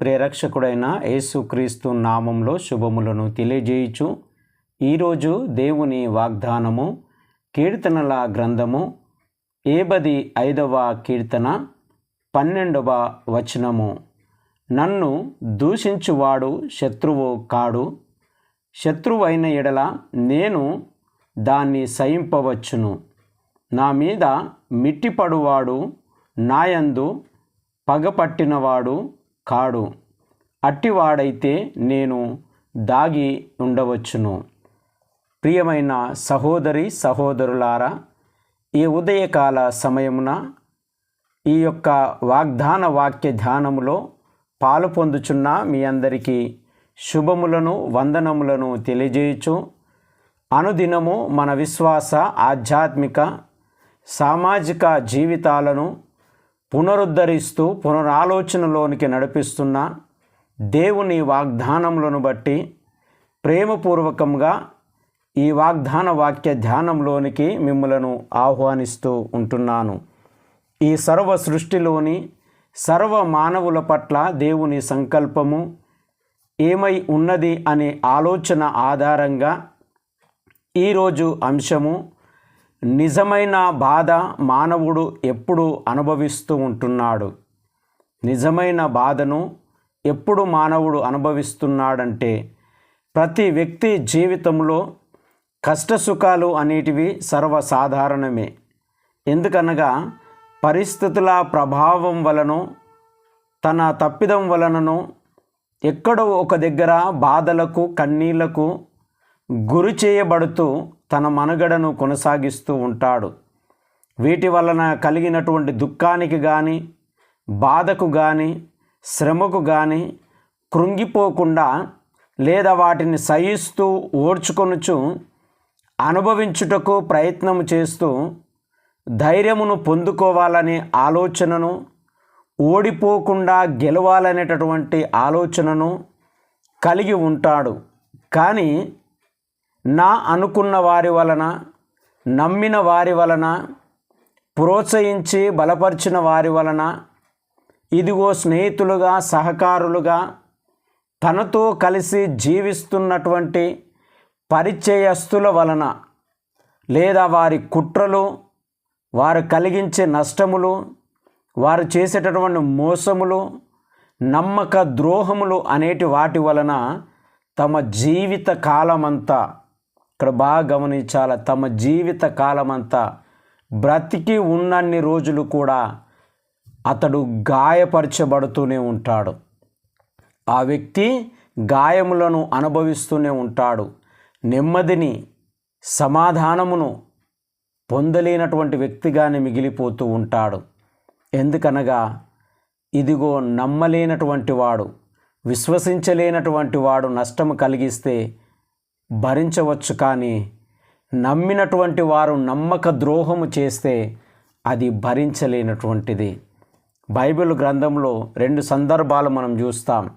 ప్రేరక్షకుడైన యేసుక్రీస్తు నామంలో శుభములను తెలియజేయుచు. ఈరోజు దేవుని వాగ్దానము కీర్తనల గ్రంథము ఏబది ఐదవ కీర్తన పన్నెండవ వచనము. నన్ను దూషించువాడు శత్రువు కాడు. శత్రువైన ఎడల నేను దాన్ని సహింపవచ్చును. నా మీద మిట్టిపడువాడు నాయందు పగపట్టినవాడు కాడు. అట్టివాడైతే నేను దాగి ఉండవచ్చును. ప్రియమైన సహోదరి సహోదరులారా ఈ ఉదయకాల సమయమున ఈ యొక్క వాగ్దాన వాక్య ధ్యానములో పాలు పొందుచున్న మీ అందరికీ శుభములను వందనములను తెలియజేయచ్చు అనుదినము మన విశ్వాస ఆధ్యాత్మిక సామాజిక జీవితాలను పునరుద్ధరిస్తూ పునరాలోచనలోనికి నడిపిస్తున్న దేవుని వాగ్దానములను బట్టి ప్రేమపూర్వకంగా ఈ వాగ్దాన వాక్య ధ్యానంలోనికి మిమ్మలను ఆహ్వానిస్తూ ఉంటున్నాను. ఈ సర్వ సృష్టిలోని సర్వ మానవుల పట్ల దేవుని సంకల్పము ఏమై ఉన్నది అనే ఆలోచన ఆధారంగా ఈరోజు అంశము నిజమైన బాధ మానవుడు ఎప్పుడు అనుభవిస్తూ ఉంటున్నాడు. నిజమైన బాధను ఎప్పుడు మానవుడు అనుభవిస్తున్నాడంటే ప్రతి వ్యక్తి జీవితంలో కష్టసుఖాలు అనేటివి సర్వసాధారణమే. ఎందుకనగా పరిస్థితుల ప్రభావం వలనో తన తప్పిదం వలననో ఎక్కడో ఒక దగ్గర బాధలకు కన్నీళ్ళకు గురి చేయబడుతూ తన మనుగడను కొనసాగిస్తూ ఉంటాడు. వీటి వలన కలిగినటువంటి దుఃఖానికి కానీ బాధకు కానీ శ్రమకు కానీ కృంగిపోకుండా లేదా వాటిని సహిస్తూ ఓడ్చుకొనుచు అనుభవించుటకు ప్రయత్నం చేస్తూ ధైర్యమును పొందుకోవాలనే ఆలోచనను ఓడిపోకుండా గెలవాలనేటటువంటి ఆలోచనను కలిగి ఉంటాడు. కానీ నా అనుకున్న వారి వలన నమ్మిన వారి వలన ప్రోత్సహించి బలపరిచిన వారి వలన ఇదిగో స్నేహితులుగా సహకారులుగా తనతో కలిసి జీవిస్తున్నటువంటి పరిచయస్తుల వలన లేదా వారి కుట్రలు వారు కలిగించే నష్టములు వారు చేసేటటువంటి మోసములు నమ్మక ద్రోహములు అనేటి వాటి వలన తమ జీవిత కాలమంతా ఇక్కడ బాగా గమనించాల తమ జీవిత కాలమంతా బ్రతికి ఉన్నన్ని రోజులు కూడా అతడు గాయపరచబడుతూనే ఉంటాడు. ఆ వ్యక్తి గాయములను అనుభవిస్తూనే ఉంటాడు. నెమ్మదిని సమాధానమును పొందలేనటువంటి వ్యక్తిగానే మిగిలిపోతూ ఉంటాడు. ఎందుకనగా ఇదిగో నమ్మలేనటువంటి వాడు విశ్వసించలేనటువంటి వాడు నష్టము కలిగిస్తే భరించవచ్చు కానీ నమ్మినటువంటి వారు నమ్మక ద్రోహము చేస్తే అది భరించలేనటువంటిది. బైబిల్ గ్రంథంలో రెండు సందర్భాలు మనం చూస్తాం.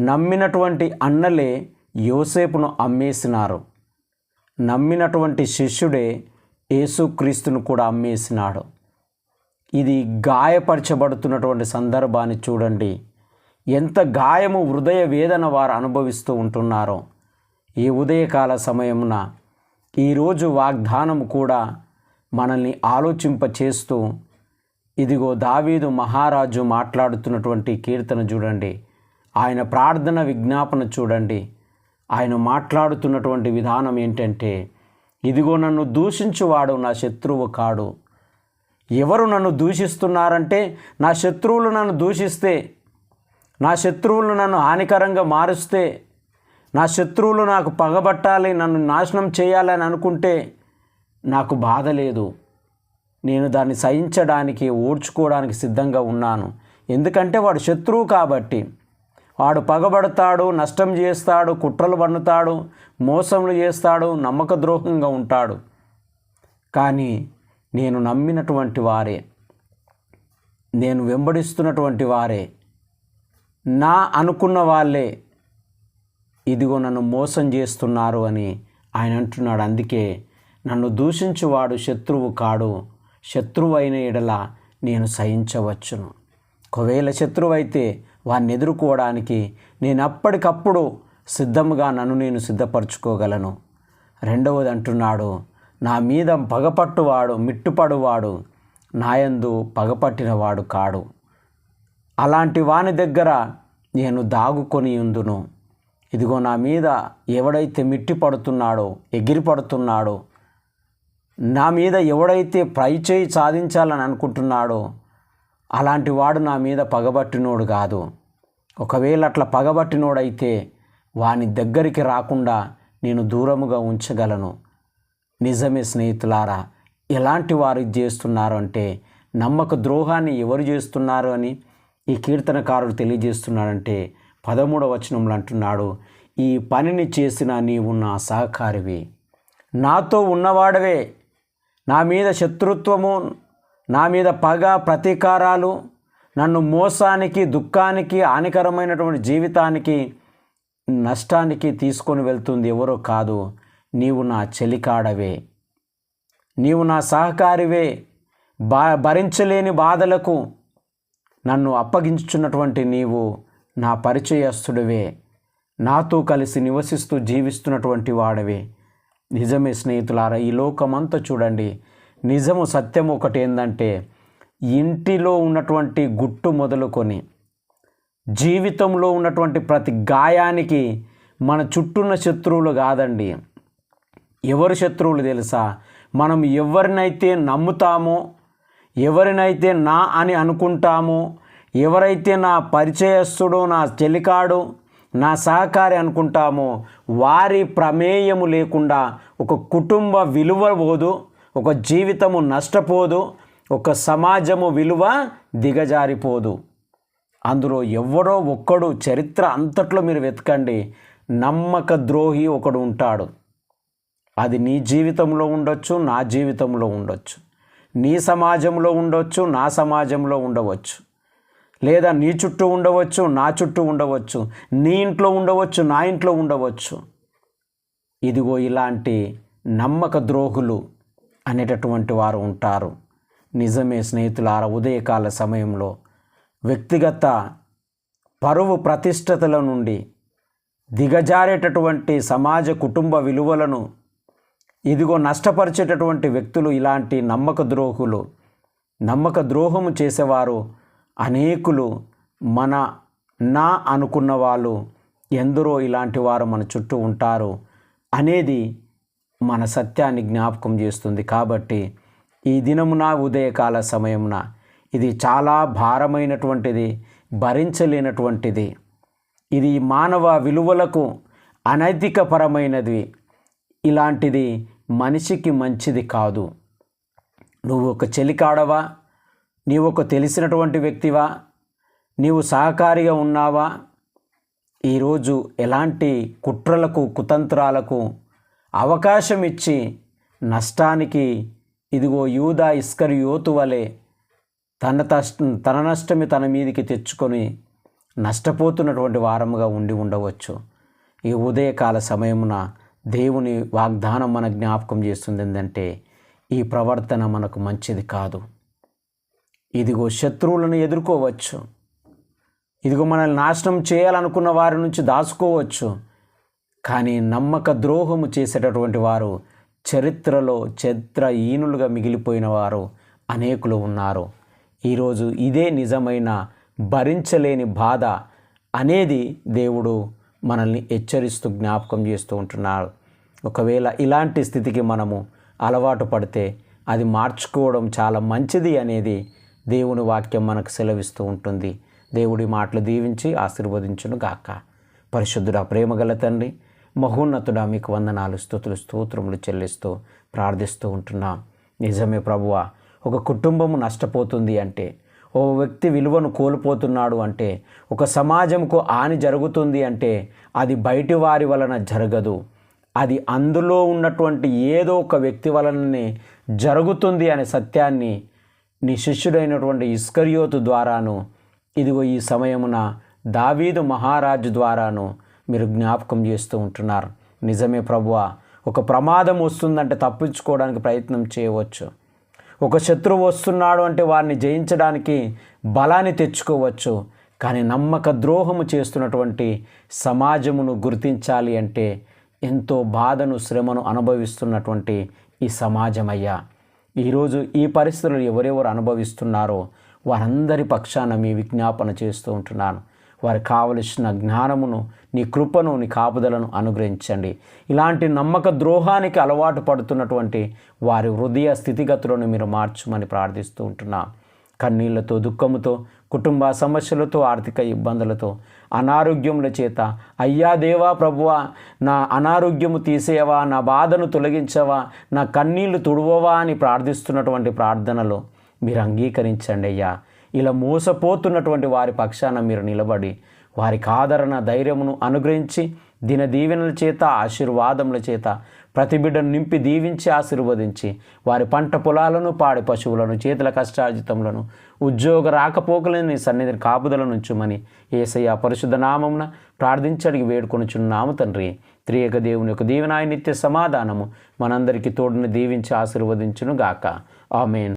నమ్మినటువంటి అన్నలే యోసేపును అమ్మేసినారు. నమ్మినటువంటి శిష్యుడే యేసుక్రీస్తును కూడా అమ్మేసినాడు. ఇది గాయపరచబడుతున్నటువంటి సందర్భాన్ని చూడండి. ఎంత గాయము హృదయ వేదన వారు అనుభవిస్తూ ఉంటున్నారో. ఈ ఉదయకాల సమయమున ఈరోజు వాగ్దానం కూడా మనల్ని ఆలోచింప చేస్తూ ఇదిగో దావీదు మహారాజు మాట్లాడుతున్నటువంటి కీర్తన చూడండి ఆయన ప్రార్థన విజ్ఞాపన చూడండి ఆయన మాట్లాడుతున్నటువంటి విధానం ఏంటంటే ఇదిగో నన్ను దూషించువాడు నా శత్రువు కాడు. ఎవరు నన్ను దూషిస్తున్నారంటే నా శత్రువులు నన్ను దూషిస్తే నా శత్రువులు నన్ను హానికరంగా మారుస్తే నా శత్రువులు నాకు పగబట్టాలి నన్ను నాశనం చేయాలని అనుకుంటే నాకు బాధ లేదు. నేను దాన్ని సహించడానికి ఓడ్చుకోవడానికి సిద్ధంగా ఉన్నాను. ఎందుకంటే వాడు శత్రువు కాబట్టి. వాడు పగబడతాడు నష్టం చేస్తాడు కుట్రలు పన్నుతాడు మోసములు చేస్తాడు నమ్మక ద్రోహంగా ఉంటాడు. కానీ నేను నమ్మినటువంటి వారే నేను వెంబడిస్తున్నటువంటి వారే నా అనుకున్న వాళ్ళే ఇదిగో నన్ను మోసం చేస్తున్నారు అని ఆయన అంటున్నాడు. అందుకే నన్ను దూషించువాడు శత్రువు కాడు. శత్రువు అయిన ఎడల నేను సహించవచ్చును. ఒకవేళ శత్రువు అయితే వారిని ఎదుర్కోవడానికి నేను అప్పటికప్పుడు సిద్ధంగా నన్ను నేను సిద్ధపరచుకోగలను. రెండవది అంటున్నాడు నా మీద పగపట్టువాడు మిట్టుపడువాడు నాయందు పగపట్టినవాడు కాడు. అలాంటి వాని దగ్గర నేను దాగుకొని ఉందును. ఇదిగో నా మీద ఎవడైతే మిట్టి పడుతున్నాడో ఎగిరి పడుతున్నాడో నా మీద ఎవడైతే పై చేయి సాధించాలని అనుకుంటున్నాడో అలాంటి వాడు నా మీద పగబట్టినోడు కాదు. ఒకవేళ అట్లా పగబట్టినోడైతే వాని దగ్గరికి రాకుండా నేను దూరముగా ఉంచగలను. నిజమే స్నేహితులారా ఎలాంటి వారు చేస్తున్నారు అంటే నమ్మక ద్రోహాన్ని ఎవరు చేస్తున్నారు అని ఈ కీర్తనకారుడు తెలియజేస్తున్నాడంటే పదమూడవ వచనంలో అంటున్నాడు ఈ పనిని చేసిన నీవు నా సహకారివి. నాతో ఉన్నవాడవే. నా మీద శత్రుత్వము నా మీద పగ ప్రతీకారాలు నన్ను మోసానికి దుఃఖానికి హానికరమైనటువంటి జీవితానికి నష్టానికి తీసుకొని వెళ్తుంది ఎవరో కాదు నీవు నా చెలికాడవే. నీవు నా సహకారివే. బా భరించలేని బాధలకు నన్ను అప్పగించుచున్నటువంటి నీవు నా పరిచయస్తుడివే నాతో కలిసి నివసిస్తూ జీవిస్తున్నటువంటి వాడవే. నిజమే స్నేహితులారా ఈ లోకమంతా చూడండి. నిజము సత్యం ఒకటి ఏంటంటే ఇంటిలో ఉన్నటువంటి గుట్టు మొదలుకొని జీవితంలో ఉన్నటువంటి ప్రతి గాయానికి మన చుట్టూన్న శత్రువులు కాదండి. ఎవరు శత్రువులు తెలుసా? మనం ఎవరినైతే నమ్ముతామో ఎవరినైతే నా అని అనుకుంటామో ఎవరైతే నా పరిచయస్తుడు నా చెలికాడు నా సహకారి అనుకుంటామో వారి ప్రమేయము లేకుండా ఒక కుటుంబ విలువ పోదు ఒక జీవితము నష్టపోదు ఒక సమాజము విలువ దిగజారిపోదు. అందులో ఎవడో ఒక్కడు చరిత్ర అంతట్లో మీరు వెతకండి నమ్మక ద్రోహి ఒకడు ఉంటాడు. అది నీ జీవితంలో ఉండొచ్చు నా జీవితంలో ఉండొచ్చు. నీ సమాజంలో ఉండొచ్చు నా సమాజంలో ఉండవచ్చు. లేదా నీ చుట్టూ ఉండవచ్చు నా చుట్టూ ఉండవచ్చు నీ ఇంట్లో ఉండవచ్చు నా ఇంట్లో ఉండవచ్చు. ఇదిగో ఇలాంటి నమ్మక ద్రోహులు అనేటటువంటి వారు ఉంటారు. నిజమే స్నేహితులార ఉదయకాల సమయంలో వ్యక్తిగత పరువు ప్రతిష్టతల నుండి దిగజారేటటువంటి సమాజ కుటుంబ విలువలను ఇదిగో నష్టపరిచేటటువంటి వ్యక్తులు ఇలాంటి నమ్మక ద్రోహులు నమ్మక ద్రోహము చేసేవారు అనేకులు మన నా అనుకున్న వాళ్ళు ఎందరో ఇలాంటి వారు మన చుట్టూ ఉంటారు అనేది మన సత్యాన్ని జ్ఞాపకం చేస్తుంది. కాబట్టి ఈ దినమున ఉదయకాల సమయమున ఇది చాలా భారమైనటువంటిది భరించలేనటువంటిది. ఇది మానవ విలువలకు అనైతికపరమైనది. ఇలాంటిది మనిషికి మంచిది కాదు. నువ్వు ఒక చెలికాడవా? నీవు ఒక తెలిసినటువంటి వ్యక్తివా? నీవు సహకారిగా ఉన్నావా? ఈరోజు ఎలాంటి కుట్రలకు కుతంత్రాలకు అవకాశం ఇచ్చి నష్టానికి ఇదిగో యూదా ఇస్కరి యోతు వలె తన తన నష్టమి తన మీదికి తెచ్చుకొని నష్టపోతున్నటువంటి వారముగా ఉండి ఉండవచ్చు. ఈ ఉదయకాల సమయమున దేవుని వాగ్దానం మన జ్ఞాపకం చేస్తుంది ఏంటంటే ఈ ప్రవర్తన మనకు మంచిది కాదు. ఇదిగో శత్రువులను ఎదుర్కోవచ్చు. ఇదిగో మనల్ని నాశనం చేయాలనుకున్న వారి నుంచి దాచుకోవచ్చు. కానీ నమ్మక ద్రోహము చేసేటటువంటి వారు చరిత్రలో చరిత్రహీనులుగా మిగిలిపోయిన వారు అనేకులు ఉన్నారు. ఈరోజు ఇదే నిజమైన భరించలేని బాధ అనేది దేవుడు మనల్ని హెచ్చరిస్తూ జ్ఞాపకం చేస్తూ ఉంటున్నాడు. ఒకవేళ ఇలాంటి స్థితికి మనము అలవాటు పడితే అది మార్చుకోవడం చాలా మంచిది అనేది దేవుని వాక్యం మనకు సెలవిస్తూ ఉంటుంది. దేవుడి మాటలు దీవించి ఆశీర్వదించును గాక. పరిశుద్ధుడా ప్రేమగల తండ్రి మహోన్నతుడా మీకు వందనాలు స్థుతులు స్తోత్రములు చెల్లిస్తూ ప్రార్థిస్తూ ఉంటున్నాం. నిజమే ప్రభువ ఒక కుటుంబము నష్టపోతుంది అంటే ఓ వ్యక్తి విలువను కోల్పోతున్నాడు అంటే ఒక సమాజంకు హాని జరుగుతుంది అంటే అది బయటి వారి వలన జరగదు. అది అందులో ఉన్నటువంటి ఏదో ఒక వ్యక్తి వలననే జరుగుతుంది అనే సత్యాన్ని నీ శిష్యుడైనటువంటి ఇస్కరియోతు ద్వారాను ఇదిగో ఈ సమయమున దావీదు మహారాజు ద్వారాను మీరు జ్ఞాపకం చేస్తూ ఉంటున్నారు. నిజమే ప్రభువ ఒక ప్రమాదం వస్తుందంటే తప్పించుకోవడానికి ప్రయత్నం చేయవచ్చు. ఒక శత్రువు వస్తున్నాడు అంటే వారిని జయించడానికి బలాన్ని తెచ్చుకోవచ్చు. కానీ నమ్మక ద్రోహము చేస్తున్నటువంటి సమాజమును గుర్తించాలి అంటే ఎంతో బాధను శ్రమను అనుభవిస్తున్నటువంటి ఈ సమాజమయ్యా. ఈరోజు ఈ పరిస్థితులు ఎవరెవరు అనుభవిస్తున్నారో వారందరి పక్షాన మీ విజ్ఞాపన చేస్తూ ఉంటున్నాను. వారికి కావలసిన జ్ఞానమును నీ కృపను నీ కాపుదలను అనుగ్రహించండి. ఇలాంటి నమ్మక ద్రోహానికి అలవాటు పడుతున్నటువంటి వారి హృదయ స్థితిగతులను మీరు మార్చమని ప్రార్థిస్తూ ఉంటున్నాను. కన్నీళ్ళతో దుఃఖముతో కుటుంబ సమస్యలతో ఆర్థిక ఇబ్బందులతో అనారోగ్యముల చేత అయ్యా దేవా ప్రభువా నా అనారోగ్యము తీసేవా నా బాధను తొలగించవా నా కన్నీళ్ళు తుడవవా అని ప్రార్థిస్తున్నటువంటి ప్రార్థనలో మీరు అంగీకరించండి అయ్యా. ఇలా మోసపోతున్నటువంటి వారి పక్షాన మీరు నిలబడి వారికి ఆదరణ ధైర్యమును అనుగ్రహించి దిన దీవెనల చేత ఆశీర్వాదముల చేత ప్రతి బిడ్డను నింపి దీవించి ఆశీర్వదించి వారి పంట పొలాలను పాడి పశువులను చేతుల కష్టార్జితములను ఉద్యోగ రాకపోకలను సన్నిధిని కాపుదల నుంచుమని ఏసయ్య పరిశుద్ధ నామమున ప్రార్థించడికి వేడుకొనుచున్నాము తండ్రి. త్రియక దేవుని యొక్క దీవెనాయ నిత్య సమాధానము మనందరికీ తోడుని దీవించి ఆశీర్వదించును గాక ఆమెన్.